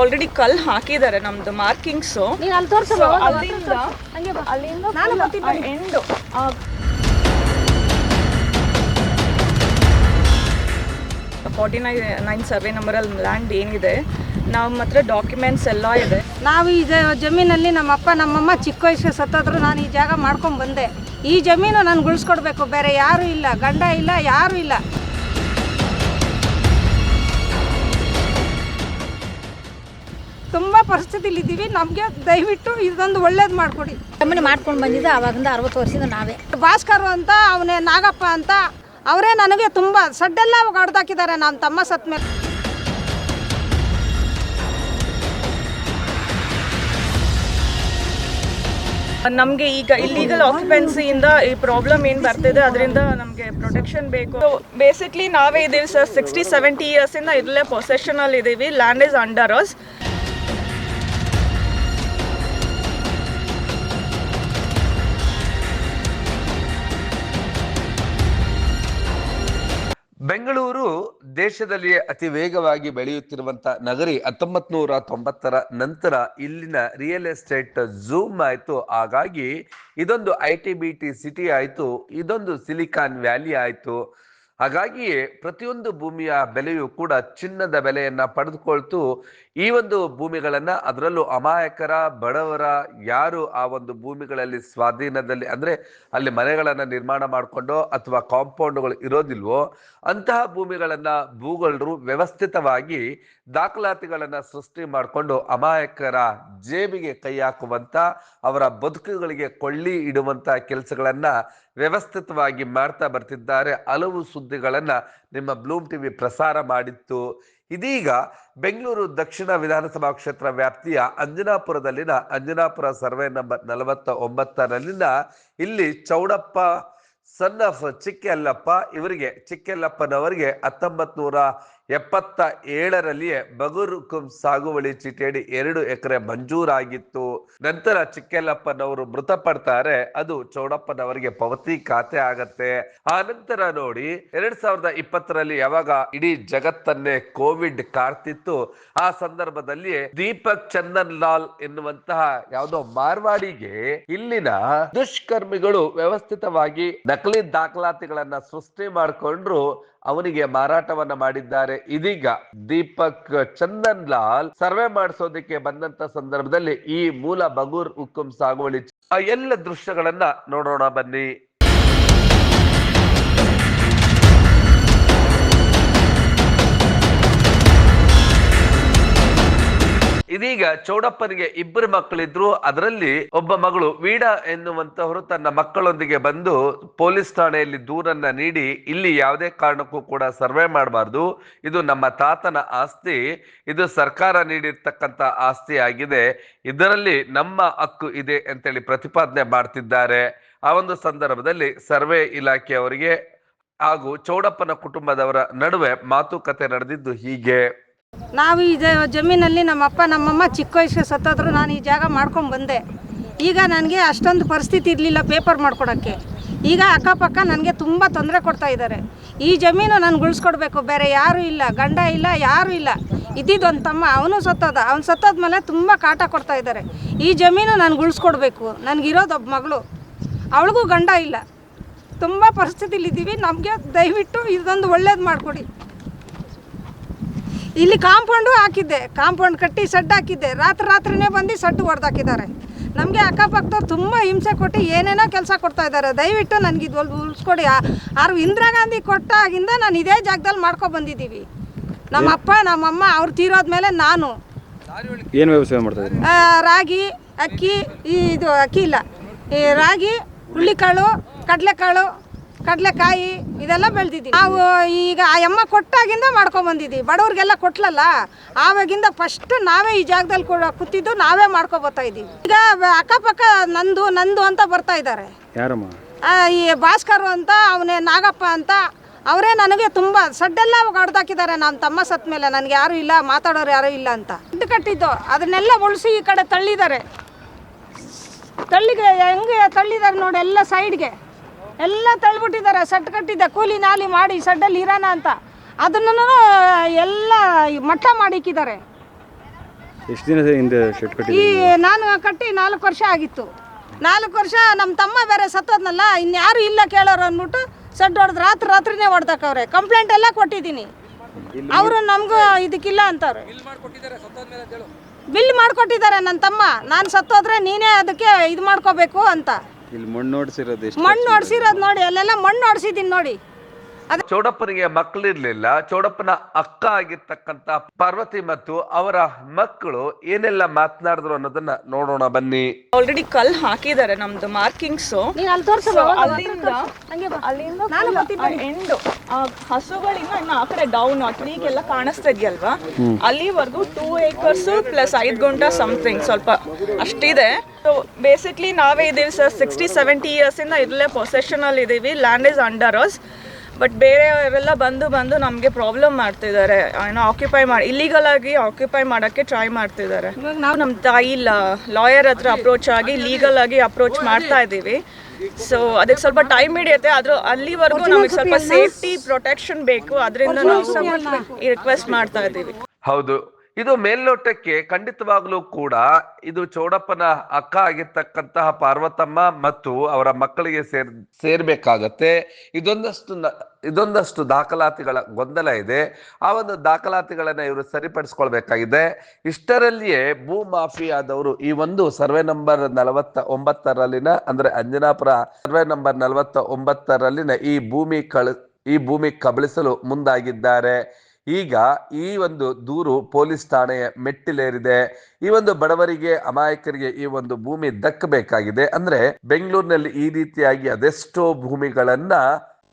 Already ಕಲ್ ಹಾಕಿದ್ದಾರೆ ನಮ್ದು ಮಾರ್ಕಿಂಗ್ಸು ಅಲ್ಲಿ ಅಲ್ಲಿಂದ ಅಲ್ಲಿಂದ and forty nine nine survey ನಂಬರಲ್ಲಿ land ಏನಿದೆ ನಮ್ಮ ಹತ್ರ ಡಾಕ್ಯುಮೆಂಟ್ಸ್ ಎಲ್ಲ ಇದೆ. ನಾವು ಈ ಜಮೀನಲ್ಲಿ ನಮ್ಮ ಅಪ್ಪ ನಮ್ಮಮ್ಮ ಚಿಕ್ಕ ವಯಸ್ಸು ಸತ್ತಾದ್ರು ನಾನು ಈ ಜಾಗ ಮಾಡ್ಕೊಂಡು ಬಂದೆ. ಈ ಜಮೀನು ನಾನು ಉಳಿಸ್ಕೊಡ್ಬೇಕು. ಬೇರೆ ಯಾರೂ ಇಲ್ಲ ಗಂಡ ಇಲ್ಲ ಯಾರು ಇಲ್ಲ. ತುಂಬ ಪರಿಸ್ಥಿತಿಲಿದ್ದೀವಿ. ನಮಗೆ ದಯವಿಟ್ಟು ಇದೊಂದು ಒಳ್ಳೇದು ಮಾಡಿಕೊಡಿ. ಜಮೀನು ಮಾಡ್ಕೊಂಡು ಬಂದಿದ್ದು ಅವಾಗಿಂದ ಅರವತ್ತು ವರ್ಷದಿಂದ ನಾವೇ. ಭಾಸ್ಕರ್ ಅಂತ ಅವನೇ ನಾಗಪ್ಪ ಅಂತ ಅವರೇ ನನಗೆ ತುಂಬ ಸಡ್ಡೆಲ್ಲ ಹೊಡೆದಾಕಿದ್ದಾರೆ ನಮ್ಮ ತಮ್ಮ ಸತ್ ಮೇಲೆ. ನಮಗೆ ಈಗ ಇಲ್ಲೀಗಲ್ ಆಕ್ಯುಪೆನ್ಸಿಯಿಂದ ಈ ಪ್ರಾಬ್ಲಮ್ ಏನು ಬರ್ತಿದೆ ಅದರಿಂದ ನಮಗೆ ಪ್ರೊಟೆಕ್ಷನ್ ಬೇಕು. ಬೇಸಿಕ್ಲಿ ನಾವೇ ಇದ್ದೀವಿ ಸರ್ ಸಿಕ್ಸ್ಟಿ ಸೆವೆಂಟಿ ಇಯರ್ಸಿಂದ ಇಲ್ಲೇ ಪೊಸೆಷನಲ್ಲಿ ಇದ್ದೀವಿ land is under us Bengaluru ದೇಶದಲ್ಲಿಯೇ ಅತಿ ವೇಗವಾಗಿ ಬೆಳೆಯುತ್ತಿರುವಂತ ನಗರಿ ಹತ್ತೊಂಬತ್ ನೂರ ತೊಂಬತ್ತರ ನಂತರ ಇಲ್ಲಿನ ರಿಯಲ್ ಎಸ್ಟೇಟ್ ಝೂಮ್ ಆಯ್ತು. ಹಾಗಾಗಿ ಇದೊಂದು I T B T city ಆಯ್ತು, ಇದೊಂದು ಸಿಲಿಕಾನ್ ವ್ಯಾಲಿ ಆಯ್ತು. ಹಾಗಾಗಿಯೇ ಪ್ರತಿಯೊಂದು ಭೂಮಿಯ ಬೆಲೆಯೂ ಕೂಡ ಚಿನ್ನದ ಬೆಲೆಯನ್ನ ಪಡೆದುಕೊಳ್ತು. ಈ ಒಂದು ಭೂಮಿಗಳನ್ನ ಅದರಲ್ಲೂ ಅಮಾಯಕರ, ಬಡವರ ಯಾರು ಆ ಒಂದು ಭೂಮಿಗಳಲ್ಲಿ ಸ್ವಾಧೀನದಲ್ಲಿ ಅಂದ್ರೆ ಅಲ್ಲಿ ಮನೆಗಳನ್ನ ನಿರ್ಮಾಣ ಮಾಡಿಕೊಂಡೋ ಅಥವಾ ಕಾಂಪೌಂಡ್ಗಳು ಇರೋದಿಲ್ವೋ, ಅಂತಹ ಭೂಮಿಗಳನ್ನ ಭೂಗಳರು ವ್ಯವಸ್ಥಿತವಾಗಿ ದಾಖಲಾತಿಗಳನ್ನ ಸೃಷ್ಟಿ ಮಾಡಿಕೊಂಡು ಅಮಾಯಕರ ಜೇಬಿಗೆ ಕೈ ಹಾಕುವಂತ, ಅವರ ಬದುಕುಗಳಿಗೆ ಕೊಳ್ಳಿ ಇಡುವಂತ ಕೆಲಸಗಳನ್ನ ವ್ಯವಸ್ಥಿತವಾಗಿ ಮಾಡ್ತಾ ಬರ್ತಿದ್ದಾರೆ. ಹಲವು ಸುದ್ದಿಗಳನ್ನ ನಿಮ್ಮ ಬ್ಲೂಮ್ ಟಿವಿ ಪ್ರಸಾರ ಮಾಡಿತ್ತು. ಇದೀಗ ಬೆಂಗಳೂರು ದಕ್ಷಿಣ ವಿಧಾನಸಭಾ ಕ್ಷೇತ್ರ ವ್ಯಾಪ್ತಿಯ ಅಂಜನಾಪುರದಲ್ಲಿನ ಅಂಜನಾಪುರ ಸರ್ವೆ ನಂಬರ್ ನಲವತ್ತ ಒಂಬತ್ತರಲ್ಲಿನ ಇಲ್ಲಿ ಚೌಡಪ್ಪ, ಸನ್ ಆಫ್ ಚಿಕ್ಕೆಲ್ಲಪ್ಪ ಇವರಿಗೆ, ಚಿಕ್ಕೆಲ್ಲಪ್ಪನವರಿಗೆ ಹತ್ತೊಂಬತ್ ನೂರ ಎಪ್ಪತ್ತ ಏಳರಲ್ಲಿಯೇ ಬಗುರುಕುಂ ಸಾಗುವಳಿ ಚೀಟಿಯಡಿ ಎರಡು ಎಕರೆ ಮಂಜೂರಾಗಿತ್ತು. ನಂತರ ಚಿಕ್ಕೆಲ್ಲಪ್ಪನವರು ಮೃತಪಡ್ತಾರೆ. ಅದು ಚೌಡಪ್ಪನವರಿಗೆ ಪಾವತಿ ಖಾತೆ ಆಗತ್ತೆ. ಆ ನಂತರ ನೋಡಿ, ಎರಡ್ ಸಾವಿರದ ಇಪ್ಪತ್ತರಲ್ಲಿ ಯಾವಾಗ ಇಡೀ ಜಗತ್ತನ್ನೇ ಕೋವಿಡ್ ಕಾರ್ತಿತ್ತು ಆ ಸಂದರ್ಭದಲ್ಲಿ ದೀಪಕ್ ಚಂದನ್ ಲಾಲ್ ಎನ್ನುವಂತಹ ಯಾವುದೋ ಮಾರ್ವಾಡಿಗೆ ಇಲ್ಲಿನ ದುಷ್ಕರ್ಮಿಗಳು ವ್ಯವಸ್ಥಿತವಾಗಿ ನಕಲಿ ದಾಖಲಾತಿಗಳನ್ನ ಸೃಷ್ಟಿ ಮಾಡಿಕೊಂಡ್ರು. ಅವನಿಗೆ ಮಾರಾಟವನ್ನ ಮಾಡಿದ್ದಾರೆ. ಇದೀಗ ದೀಪಕ್ ಚಂದನ್ ಲಾಲ್ ಸರ್ವೆ ಮಾಡಿಸೋದಕ್ಕೆ ಬಂದಂತ ಸಂದರ್ಭದಲ್ಲಿ ಈ ಮೂಲ ಬಗೂರ್ ಹುಕ್ಕುಂ ಸಾಗುವಳಿ ಎಲ್ಲ ದೃಶ್ಯಗಳನ್ನ ನೋಡೋಣ ಬನ್ನಿ. ಇದೀಗ ಚೌಡಪ್ಪನಿಗೆ ಇಬ್ಬರು ಮಕ್ಕಳಿದ್ರು. ಅದರಲ್ಲಿ ಒಬ್ಬ ಮಗಳು ವೀಣಾ ಎನ್ನುವಂತವರು ತನ್ನ ಮಕ್ಕಳೊಂದಿಗೆ ಬಂದು ಪೊಲೀಸ್ ಠಾಣೆಯಲ್ಲಿ ದೂರನ್ನ ನೀಡಿ ಇಲ್ಲಿ ಯಾವುದೇ ಕಾರಣಕ್ಕೂ ಕೂಡ ಸರ್ವೆ ಮಾಡಬಾರ್ದು. ಇದು ನಮ್ಮ ತಾತನ ಆಸ್ತಿ. ಇದು ಸರ್ಕಾರ ನೀಡಿರ್ತಕ್ಕಂಥ ಆಸ್ತಿ ಆಗಿದೆ. ಇದರಲ್ಲಿ ನಮ್ಮ ಹಕ್ಕು ಇದೆ ಅಂತೇಳಿ ಪ್ರತಿಪಾದನೆ ಮಾಡ್ತಿದ್ದಾರೆ. ಆ ಒಂದು ಸಂದರ್ಭದಲ್ಲಿ ಸರ್ವೆ ಇಲಾಖೆಯವರಿಗೆ ಹಾಗೂ ಚೌಡಪ್ಪನ ಕುಟುಂಬದವರ ನಡುವೆ ಮಾತುಕತೆ ನಡೆದಿದ್ದು ಹೀಗೆ. ನಾವು ಈ ಜಮೀನಲ್ಲಿ ನಮ್ಮಪ್ಪ, ನಮ್ಮಮ್ಮ ಚಿಕ್ಕ ವಯಸ್ಸಿಗೆ ಸತ್ತೋದ್ರು ನಾನು ಈ ಜಾಗ ಮಾಡ್ಕೊಂಡು ಬಂದೆ. ಈಗ ನನಗೆ ಅಷ್ಟೊಂದು ಪರಿಸ್ಥಿತಿ ಇರಲಿಲ್ಲ ಪೇಪರ್ ಮಾಡ್ಕೊಡೋಕ್ಕೆ ಈಗ ಅಕ್ಕಪಕ್ಕ ನನಗೆ ತುಂಬ ತೊಂದರೆ ಕೊಡ್ತಾ ಇದ್ದಾರೆ ಈ ಜಮೀನು ನಾನು ಉಳಿಸ್ಕೊಡ್ಬೇಕು, ಬೇರೆ ಯಾರೂ ಇಲ್ಲ, ಗಂಡ ಇಲ್ಲ, ಯಾರೂ ಇಲ್ಲ. ಇದ್ದಿದ್ದು ಒಂದು ತಮ್ಮ, ಅವನು ಸತ್ತೋದ. ಅವ್ನು ಸತ್ತೋದ್ಮೇಲೆ ತುಂಬ ಕಾಟ ಕೊಡ್ತಾ ಇದ್ದಾರೆ ಈ ಜಮೀನು ನಾನು ಉಳಿಸ್ಕೊಡ್ಬೇಕು. ನನಗಿರೋದು ಒಬ್ಬ ಮಗಳು. ಅವಳಿಗೂ ಗಂಡ ಇಲ್ಲ. ತುಂಬ ಪರಿಸ್ಥಿತಿಲಿದ್ದೀವಿ ನಮಗೆ ದಯವಿಟ್ಟು ಇದೊಂದು ಒಳ್ಳೇದು ಮಾಡಿಕೊಡಿ. ಇಲ್ಲಿ ಕಾಂಪೌಂಡು ಹಾಕಿದ್ದೆ ಕಾಂಪೌಂಡ್ ಕಟ್ಟಿ ಸಡ್ ಹಾಕಿದ್ದೆ. ರಾತ್ರಿ ರಾತ್ರಿನೇ ಬಂದು ಸಡ್ಡು ಹೊಡೆದಾಕಿದ್ದಾರೆ ನಮಗೆ ಅಕ್ಕಪಕ್ಕದವ್ರು ತುಂಬ ಹಿಂಸೆ ಕೊಟ್ಟು ಏನೇನೋ ಕೆಲಸ ಕೊಡ್ತಾ ಇದ್ದಾರೆ. ದಯವಿಟ್ಟು ನನಗೆ ಇದು ಉಳಿಸ್ಕೊಡಿ. ಆರು ಇಂದಿರಾ ಗಾಂಧಿ ಕೊಟ್ಟಾಗಿಂದ ನಾನು ಇದೇ ಜಾಗದಲ್ಲಿ ಮಾಡ್ಕೊ ಬಂದಿದ್ದೀವಿ. ನಮ್ಮ ಅಪ್ಪ ನಮ್ಮಮ್ಮ ಅವ್ರು ತೀರೋದ್ಮೇಲೆ ನಾನು. ಏನು ವ್ಯವಸಾಯ ಮಾಡ್ತಾ ಇದ್ದೀರಿ? ರಾಗಿ ಅಕ್ಕಿ ಈ ಇದು ಅಕ್ಕಿ ಇಲ್ಲ. ಈ ರಾಗಿ ಹುಳ್ಳಿಕಾಳು ಕಡಲೆಕಾಳು ಕಡಲೆಕಾಯಿ ಇದೆಲ್ಲ ಬೆಳೆದಿದ್ದೀವಿ. ನಾವು ಈಗ ಆ ಎಮ್ಮ ಕೊಟ್ಟಾಗಿಂದ ಮಾಡ್ಕೊಂಡ್ ಬಂದಿದ್ದೀವಿ. ಬಡವ್ರಿಗೆಲ್ಲ ಕೊಟ್ಲಲ್ಲ ಆವಾಗಿಂದ ಫಸ್ಟ್ ನಾವೇ ಈ ಜಾಗದಲ್ಲಿ ಕೂಡ ಕೂತಿದ್ದು ನಾವೇ ಮಾಡ್ಕೊಬೋತಾ ಇದ್ದೀವಿ. ಈಗ ಅಕ್ಕಪಕ್ಕ ನಂದು ನಂದು ಅಂತ ಬರ್ತಾ ಇದ್ದಾರೆ. ಈ ಭಾಸ್ಕರ್ ಅಂತ ಅವನೇ ನಾಗಪ್ಪ ಅಂತ ಅವರೇ ನನಗೆ ತುಂಬ ಸಡ್ಡೆಲ್ಲ ಹೊಡೆದಾಕಿದ್ದಾರೆ. ನಮ್ಮ ತಮ್ಮ ಸತ್ತ ಮೇಲೆ ನನಗೆ ಯಾರೂ ಇಲ್ಲ ಮಾತಾಡೋರು ಯಾರೂ ಇಲ್ಲ ಅಂತ. ದುಡ್ಡು ಕಟ್ಟಿದ್ದು ಅದನ್ನೆಲ್ಲ ಉಳಿಸಿ ಈ ಕಡೆ ತಳ್ಳಿದ್ದಾರೆ. ತಳ್ಳಿಗೆ ಹೆಂಗೆ ತಳ್ಳಿದ್ದಾರೆ ನೋಡಿ ಎಲ್ಲ ಸೈಡ್ಗೆ ಎಲ್ಲ ತಳ್ಬಿಟ್ಟಿದ್ದಾರೆ ಸಟ್ ಕಟ್ಟಿದ್ದ ಕೂಲಿ ನಾಲಿ ಮಾಡಿ ಸಡ್ಡಲ್ಲಿ ಇರೋಣ ಅಂತ. ಅದನ್ನು ಎಲ್ಲ ಮಠ ಮಾಡಿಕ್ಕಿದ್ದಾರೆ. ಎಷ್ಟು ದಿನ ಹಿಂದೆ ಶೆಡ್ ಈ ನಾನು ಕಟ್ಟಿ ನಾಲ್ಕು ವರ್ಷ ಆಗಿತ್ತು. ನಾಲ್ಕು ವರ್ಷ ನಮ್ಮ ತಮ್ಮ ಬೇರೆ ಸತ್ತೋದ್ನಲ್ಲ ಇನ್ಯಾರು ಇಲ್ಲ ಕೇಳೋರು ಅಂದ್ಬಿಟ್ಟು ಸಡ್ ಹೊಡೆದು ರಾತ್ರಿ ರಾತ್ರಿನೇ ಹೊಡ್ದಕ್ಕವ್ರೆ ಕಂಪ್ಲೇಂಟ್ ಎಲ್ಲ ಕೊಟ್ಟಿದ್ದೀನಿ. ಅವರು ನಮಗೂ ಇದಕ್ಕಿಲ್ಲ ಅಂತವ್ರೆ. ಬಿಲ್ ಮಾಡಿಕೊಟ್ಟಿದ್ದಾರೆ ನನ್ನ ತಮ್ಮ. ನಾನು ಸತ್ತೋದ್ರೆ ನೀನೇ ಅದಕ್ಕೆ ಇದು ಮಾಡ್ಕೋಬೇಕು ಅಂತ. ಇಲ್ಲಿ ಮಣ್ಣು ನೋಡ್ಸಿರೋದು ಎಷ್ಟು ಮಣ್ಣು ಹೊಡ್ಸಿರೋದು ನೋಡಿ ಅಲ್ಲೆಲ್ಲ ಮಣ್ಣು ಹೊಡ್ಸಿದ್ದೀನಿ ನೋಡಿ. ಚೌಡಪ್ಪನಿಗೆ ಮಕ್ಕಳಿರ್ಲಿಲ್ಲ ಚೌಡಪ್ಪನ ಅಕ್ಕ ಆಗಿರ್ತಕ್ಕಂತ ಪಾರ್ವತಿ ಮತ್ತು ಅವರ ಮಕ್ಕಳು ಏನೆಲ್ಲ ಮಾತನಾಡಿದ್ರು ಅನ್ನೋದನ್ನ ನೋಡೋಣ ಬನ್ನಿ. ಆಲ್ರೆಡಿ ಕಲ್ ಹಾಕಿದ್ದಾರೆ ನಮ್ದು ಮಾರ್ಕಿಂಗ್ಸ್. ನೀನು ಅಲ್ಲಿ ತೋರಿಸು ಅಲ್ಲಿಂದ ಅಲ್ಲಿಂದ ಎಂಡು ಹಸುಗಳಿಂದ ಇನ್ನು ಆ ಕಡೆ ಡೌನ್ ಆ ಟ್ರೀಗೆಲ್ಲ ಕಾಣಿಸ್ತಾ ಇದೆಯಲ್ವಾ? ಅಲ್ಲಿವರೆಗೂ ಟೂ ಏಕರ್ಸ್ ಪ್ಲಸ್ ಐದು ಗುಂಟ ಸಮಥಿಂಗ್ ಸ್ವಲ್ಪ ಅಷ್ಟಿದೆ. ಸೊ ಬೇಸಿಕ್ಲಿ ನಾವೇ ಇದೀವಿ ಸರ್ ಸಿಕ್ಸ್ಟಿ ಸೆವೆಂಟಿ ಇಯರ್ಸ್ ಇಂದ ಇಲ್ಲೇ ಪೊಸೆಷನ್ ಅಲ್ಲಿ ಇದೀವಿ. Land is under us but ಬೇರೆಯವರೆಲ್ಲ ಬಂದು ಬಂದು ನಮಗೆ ಪ್ರಾಬ್ಲಮ್ ಮಾಡ್ತಿದ್ದಾರೆ. ಏನೋ ಆಕ್ಯುಪೈ ಮಾಡಿ ಇಲ್ಲಿಗಲ್ ಆಗಿ ಆಕ್ಯುಪೈ ಮಾಡೋಕ್ಕೆ ಟ್ರೈ ಮಾಡ್ತಿದ್ದಾರೆ. ನಾವು ನಮ್ಮ ತಾಯಿ ಲಾಯರ್ ಹತ್ರ ಅಪ್ರೋಚ್ ಆಗಿ ಲೀಗಲ್ ಆಗಿ ಅಪ್ರೋಚ್ ಮಾಡ್ತಾ ಇದ್ದೀವಿ. ಸೊ ಅದಕ್ಕೆ ಸ್ವಲ್ಪ ಟೈಮ್ ಹಿಡಿಯುತ್ತೆ. ಆದ್ರೂ ಅಲ್ಲಿವರೆಗೂ ನಮಗೆ ಸ್ವಲ್ಪ ಸೇಫ್ಟಿ ಪ್ರೊಟೆಕ್ಷನ್ ಬೇಕು. ಅದರಿಂದ ನಾವು ರಿಕ್ವೆಸ್ಟ್ ಮಾಡ್ತಾ ಇದ್ದೀವಿ. ಹೌದು. ಇದು ಮೇಲ್ನೋಟಕ್ಕೆ ಖಂಡಿತವಾಗ್ಲೂ ಕೂಡ ಇದು ಚೌಡಪ್ಪನ ಅಕ್ಕ ಆಗಿರ್ತಕ್ಕಂತಹ ಪಾರ್ವತಮ್ಮ ಮತ್ತು ಅವರ ಮಕ್ಕಳಿಗೆ ಸೇರ್, ಸೇರ್ಬೇಕಾಗತ್ತೆ. ಇದೊಂದಷ್ಟು ಇದೊಂದಷ್ಟು ದಾಖಲಾತಿಗಳ ಗೊಂದಲ ಇದೆ. ಆ ಒಂದು ದಾಖಲಾತಿಗಳನ್ನ ಇವರು ಸರಿಪಡಿಸ್ಕೊಳ್ಬೇಕಾಗಿದೆ. ಇಷ್ಟರಲ್ಲಿಯೇ ಭೂ ಮಾಫಿಯಾದವರು ಈ ಒಂದು ಸರ್ವೆ ನಂಬರ್ ನಲವತ್ತ ಒಂಬತ್ತರಲ್ಲಿನ, ಅಂದ್ರೆ ಅಂಜನಾಪುರ ಸರ್ವೆ ನಂಬರ್ ನಲವತ್ತ ಒಂಬತ್ತರಲ್ಲಿನ ಈ ಭೂಮಿ ಕಳ, ಈ ಭೂಮಿ ಕಬಳಿಸಲು ಮುಂದಾಗಿದ್ದಾರೆ. ಈಗ ಈ ಒಂದು ದೂರು ಪೊಲೀಸ್ ಠಾಣೆಯ ಮೆಟ್ಟಿಲೇರಿದೆ. ಈ ಒಂದು ಬಡವರಿಗೆ, ಅಮಾಯಕರಿಗೆ ಈ ಒಂದು ಭೂಮಿ ದಕ್ಕಬೇಕಾಗಿದೆ. ಅಂದ್ರೆ ಬೆಂಗಳೂರಿನಲ್ಲಿ ಈ ರೀತಿಯಾಗಿ ಅದೆಷ್ಟೋ ಭೂಮಿಗಳನ್ನ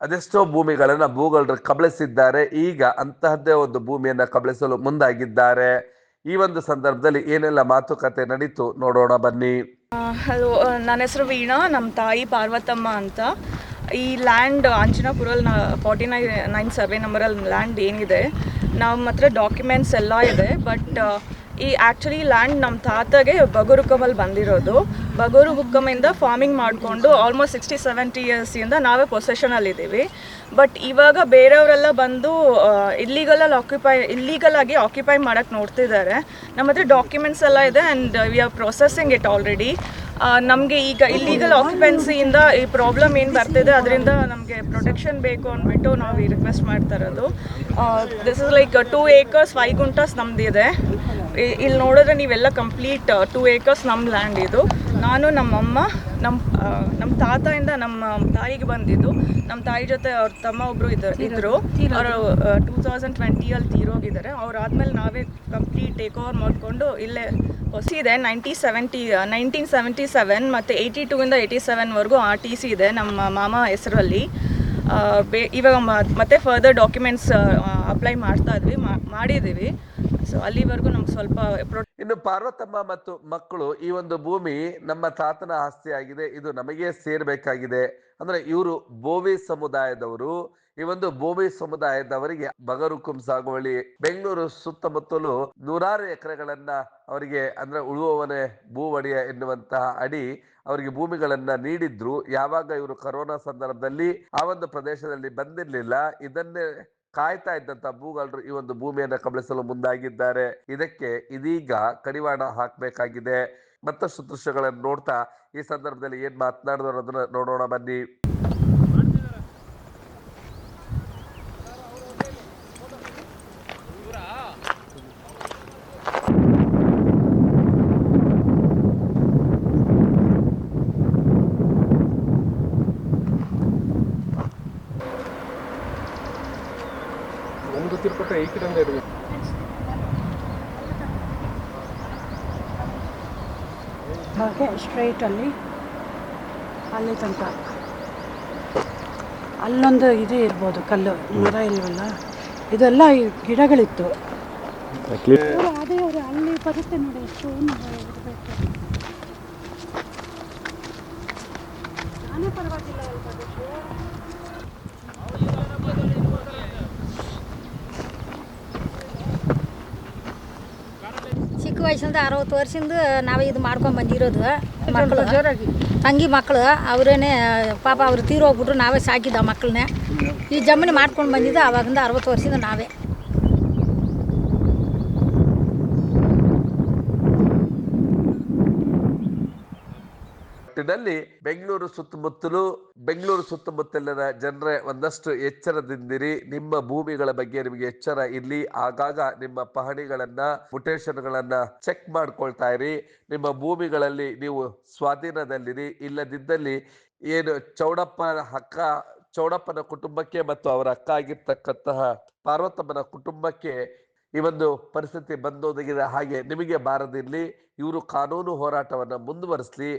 ಅದೆಷ್ಟೋ ಭೂಮಿಗಳನ್ನ ಭೂಗಳರು ಕಬಳಿಸಿದ್ದಾರೆ. ಈಗ ಅಂತಹದ್ದೇ ಒಂದು ಭೂಮಿಯನ್ನ ಕಬಳಿಸಲು ಮುಂದಾಗಿದ್ದಾರೆ. ಈ ಒಂದು ಸಂದರ್ಭದಲ್ಲಿ ಏನೆಲ್ಲ ಮಾತುಕತೆ ನಡೀತು ನೋಡೋಣ ಬನ್ನಿ. ಹಲೋ ನನ್ನ ಹೆಸರು ವೀಣಾ ನಮ್ಮ ತಾಯಿ ಪಾರ್ವತಮ್ಮ ಅಂತ. ಈ ಲ್ಯಾಂಡ್ ಅಂಜನಾಪುರಲ್ಲಿ ನಾ ಫಾರ್ಟಿ ನೈ ನೈನ್ ಸರ್ವೆ ನಂಬರಲ್ಲಿ ಲ್ಯಾಂಡ್ ಏನಿದೆ ನಮ್ಮ ಹತ್ರ ಡಾಕ್ಯುಮೆಂಟ್ಸ್ ಎಲ್ಲ ಇದೆ ಬಟ್ ಈ ಆ್ಯಕ್ಚುಲಿ ಲ್ಯಾಂಡ್ ನಮ್ಮ ತಾತಗೆ ಬಗೂರು ಬಂದಿರೋದು. ಬಗೂರು ಹುಕ್ಕಮಿಂದ ಫಾರ್ಮಿಂಗ್ ಮಾಡಿಕೊಂಡು ಆಲ್ಮೋಸ್ಟ್ ಸಿಕ್ಸ್ಟಿ ಸೆವೆಂಟಿ ಇಯರ್ಸಿಂದ ನಾವೇ ಪೊಸೆಷನಲ್ಲಿದ್ದೀವಿ ಬಟ್ ಇವಾಗ ಬೇರೆಯವರೆಲ್ಲ ಬಂದು ಇಲ್ಲಿಗಲಲ್ಲಿ ಆಕ್ಯುಪೈ ಇಲ್ಲೀಗಲಾಗಿ ಆಕ್ಯುಪೈ ಮಾಡೋಕ್ಕೆ ನೋಡ್ತಿದ್ದಾರೆ. ನಮ್ಮ ಹತ್ರ ಡಾಕ್ಯುಮೆಂಟ್ಸ್ ಎಲ್ಲ ಇದೆ and we are processing it already ನಮಗೆ ಈಗ ಇಲ್ಲೀಗಲ್ ಆಕ್ಯುಪೆನ್ಸಿಯಿಂದ ಈ ಪ್ರಾಬ್ಲಮ್ ಏನು ಬರ್ತಿದೆ, ಅದರಿಂದ ನಮಗೆ ಪ್ರೊಟೆಕ್ಷನ್ ಬೇಕು ಅಂದ್ಬಿಟ್ಟು ನಾವು ಈ ರಿಕ್ವೆಸ್ಟ್ ಮಾಡ್ತಾ ಇರೋದು. This is like two acres five guntas ನಮ್ದಿದೆ. ಇಲ್ಲಿ ನೋಡಿದ್ರೆ ನೀವೆಲ್ಲ ಕಂಪ್ಲೀಟ್ ಟೂ ಏಕರ್ಸ್ ನಮ್ಮ ಲ್ಯಾಂಡ್ ಇದು. ನಾನು ನಮ್ಮಮ್ಮ ನಮ್ಮ ನಮ್ಮ ತಾತಯಿಂದ ನಮ್ಮ ತಾಯಿಗೆ ಬಂದಿದ್ದು. ನಮ್ಮ ತಾಯಿ ಜೊತೆ ಅವ್ರ ತಮ್ಮ ಒಬ್ಬರು ಇದ್ದರು ಇದ್ದರು ಅವರು ಟೂ ತೌಸಂಡ್ ಟ್ವೆಂಟಿಯಲ್ಲಿ ತೀರೋಗಿದ್ದಾರೆ. ಅವ್ರು ಆದಮೇಲೆ ನಾವೇ ಕಂಪ್ಲೀಟ್ ಟೇಕ್ ಓವರ್ ಮಾಡಿಕೊಂಡು ಇಲ್ಲೇ ಹೊಸಿದೆ ninety seventy nineteen seventy seven ಮತ್ತು ಏಯ್ಟಿ ಟೂಯಿಂದ ಏಯ್ಟಿ ಸೆವೆನ್ವರೆಗೂ ಆರ್ ಟಿ ಸಿ ಇದೆ ನಮ್ಮ ಮಾಮ ಹೆಸರಲ್ಲಿ. ಬೇ ಇವಾಗ ಮತ್ತೆ ಫರ್ದರ್ ಡಾಕ್ಯುಮೆಂಟ್ಸ್ ಅಪ್ಲೈ ಮಾಡ್ತಾ ಇದ್ವಿ ಮಾಡಿದ್ದೀವಿ. ಸೊ ಅಲ್ಲಿವರೆಗೂ ನಮ್ಗೆ ಸ್ವಲ್ಪ ಪ್ರೊ ಇನ್ನು ಪಾರ್ವತಮ್ಮ ಮತ್ತು ಮಕ್ಕಳು ಈ ಒಂದು ಭೂಮಿ ನಮ್ಮ ತಾತನ ಆಸ್ತಿಯಾಗಿದೆ. ಇದು ನಮಗೆ ಸೇರ್ಬೇಕಾಗಿದೆ. ಅಂದ್ರೆ ಇವರು ಬೋವಿ ಸಮುದಾಯದವರು. ಈ ಒಂದು ಬೋವಿ ಸಮುದಾಯದವರಿಗೆ ಬಗರುಕುಂ ಸಾಗುವಳಿ, ಬೆಂಗಳೂರು ಸುತ್ತಮುತ್ತಲು ನೂರಾರು ಎಕರೆಗಳನ್ನ ಅವರಿಗೆ ಅಂದ್ರೆ ಉಳುವವನೇ ಭೂ ಒಡೆಯ ಎನ್ನುವಂತಹ ಅಡಿ ಅವರಿಗೆ ಭೂಮಿಗಳನ್ನ ನೀಡಿದ್ರು. ಯಾವಾಗ ಇವರು ಕರೋನಾ ಸಂದರ್ಭದಲ್ಲಿ ಆ ಒಂದು ಪ್ರದೇಶದಲ್ಲಿ ಬಂದಿರ್ಲಿಲ್ಲ. ಇದನ್ನೇ ಕಾಯ್ತಾ ಇದ್ದಂತ ಭೂಗಳರು ಈ ಒಂದು ಭೂಮಿಯನ್ನ ಕಬಳಿಸಲು ಮುಂದಾಗಿದ್ದಾರೆ. ಇದಕ್ಕೆ ಇದೀಗ ಕಡಿವಾಣ ಹಾಕಬೇಕಾಗಿದೆ. ಮತ್ತಷ್ಟು ದೃಶ್ಯಗಳನ್ನು ನೋಡ್ತಾ ಈ ಸಂದರ್ಭದಲ್ಲಿ ಏನ್ ಮಾತನಾಡಿದ್ರು ಅದನ್ನ ನೋಡೋಣ ಬನ್ನಿ. ಹಾಗೆ ಸ್ಟ್ರೈಟಲ್ಲಿ ಅಲ್ಲಿ ತನಕ. ಅಲ್ಲೊಂದು ಇದು ಇರ್ಬೋದು ಕಲ್ಲು ಮರ ಇಲ್ವಲ್ಲ? ಇದೆಲ್ಲ ಈ ಗಿಡಗಳಿತ್ತು. ಅದೇ ಅವರು ಅಲ್ಲಿ ಬರುತ್ತೆ ನೋಡಿ ಸ್ಟೋನ್ ಇರಬೇಕು. ನಾನೇ ಪರವಾಗಿಲ್ಲ ವಯಸ್ಸಿಂದ ಅರವತ್ತು ವರ್ಷದಿಂದ ನಾವು ಇದು ಮಾಡ್ಕೊಂಡು ಬಂದಿರೋದು. ಮಕ್ಕಳು. ತಂಗಿ ಮಕ್ಕಳು ಅವರೇನೆ ಪಾಪ ಅವ್ರು ತೀರೋಗ್ಬಿಟ್ರು ನಾವೇ ಸಾಕಿದ್ದ ಮಕ್ಕಳನ್ನೇ ಈ ಜಮೀನು ಮಾಡ್ಕೊಂಡು ಬಂದಿದ್ದು ಆವಾಗಿಂದ ಅರವತ್ತು ವರ್ಷದಿಂದ ನಾವೇ. ಒಟ್ಟಿನಲ್ಲಿ ಬೆಂಗಳೂರು ಸುತ್ತಮುತ್ತಲು, ಬೆಂಗಳೂರು ಸುತ್ತಮುತ್ತಲಿನ ಜನರೇ ಒಂದಷ್ಟು ಎಚ್ಚರದಿಂದಿರಿ. ನಿಮ್ಮ ಭೂಮಿಗಳ ಬಗ್ಗೆ ನಿಮಗೆ ಎಚ್ಚರ ಇರಲಿ. ಆಗಾಗ ನಿಮ್ಮ ಪಹಣಿಗಳನ್ನ, ಮುಟೇಶನ್ಗಳನ್ನ ಚೆಕ್ ಮಾಡ್ಕೊಳ್ತಾ ಇರಿ. ನಿಮ್ಮ ಭೂಮಿಗಳಲ್ಲಿ ನೀವು ಸ್ವಾಧೀನದಲ್ಲಿರಿ. ಇಲ್ಲದಿದ್ದಲ್ಲಿ ಏನು ಚೌಡಪ್ಪ ಹಕ್ಕ ಚೌಡಪ್ಪನ ಕುಟುಂಬಕ್ಕೆ ಮತ್ತು ಅವರ ಅಕ್ಕ ಆಗಿರ್ತಕ್ಕಂತಹ ಪಾರ್ವತಮ್ಮನ ಕುಟುಂಬಕ್ಕೆ ಈ ಒಂದು ಪರಿಸ್ಥಿತಿ ಬಂದೊದಗಿದ ಹಾಗೆ ನಿಮಗೆ ಬಾರದಿರಲಿ, ಇವರು ಕಾನೂನು ಹೋರಾಟವನ್ನು ಮುಂದುವರಿಸಲಿ,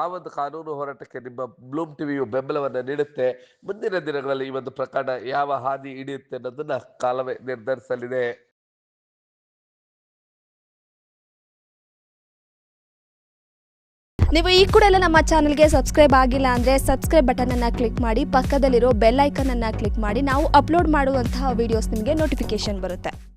ಆ ಒಂದು ಕಾನೂನು ಹೋರಾಟಕ್ಕೆ ನಿಮ್ಮ ಬ್ಲೂಮ್ ಟಿವಿಯು ಬೆಂಬಲವನ್ನು ನೀಡುತ್ತೆ. ಮುಂದಿನ ದಿನಗಳಲ್ಲಿ ಈ ಒಂದು ಪ್ರಕರಣ ಯಾವ ಹಾದಿ ಹಿಡಿಯುತ್ತೆ ಅನ್ನೋದನ್ನ ಕಾಲವೇ ನಿರ್ಧರಿಸಲಿದೆ. ನೀವು ಈ ಕೂಡ ಎಲ್ಲ ನಮ್ಮ ಚಾನಲ್ಗೆ ಸಬ್ಸ್ಕ್ರೈಬ್ ಆಗಿಲ್ಲ ಅಂದರೆ ಸಬ್ಸ್ಕ್ರೈಬ್ ಬಟನನ್ನು ಕ್ಲಿಕ್ ಮಾಡಿ, ಪಕ್ಕದಲ್ಲಿರೋ ಬೆಲ್ ಐಕನನ್ನು ಕ್ಲಿಕ್ ಮಾಡಿ, ನಾವು ಅಪ್ಲೋಡ್ ಮಾಡುವಂತಹ ವೀಡಿಯೋಸ್ ನಿಮಗೆ ನೋಟಿಫಿಕೇಶನ್ ಬರುತ್ತೆ.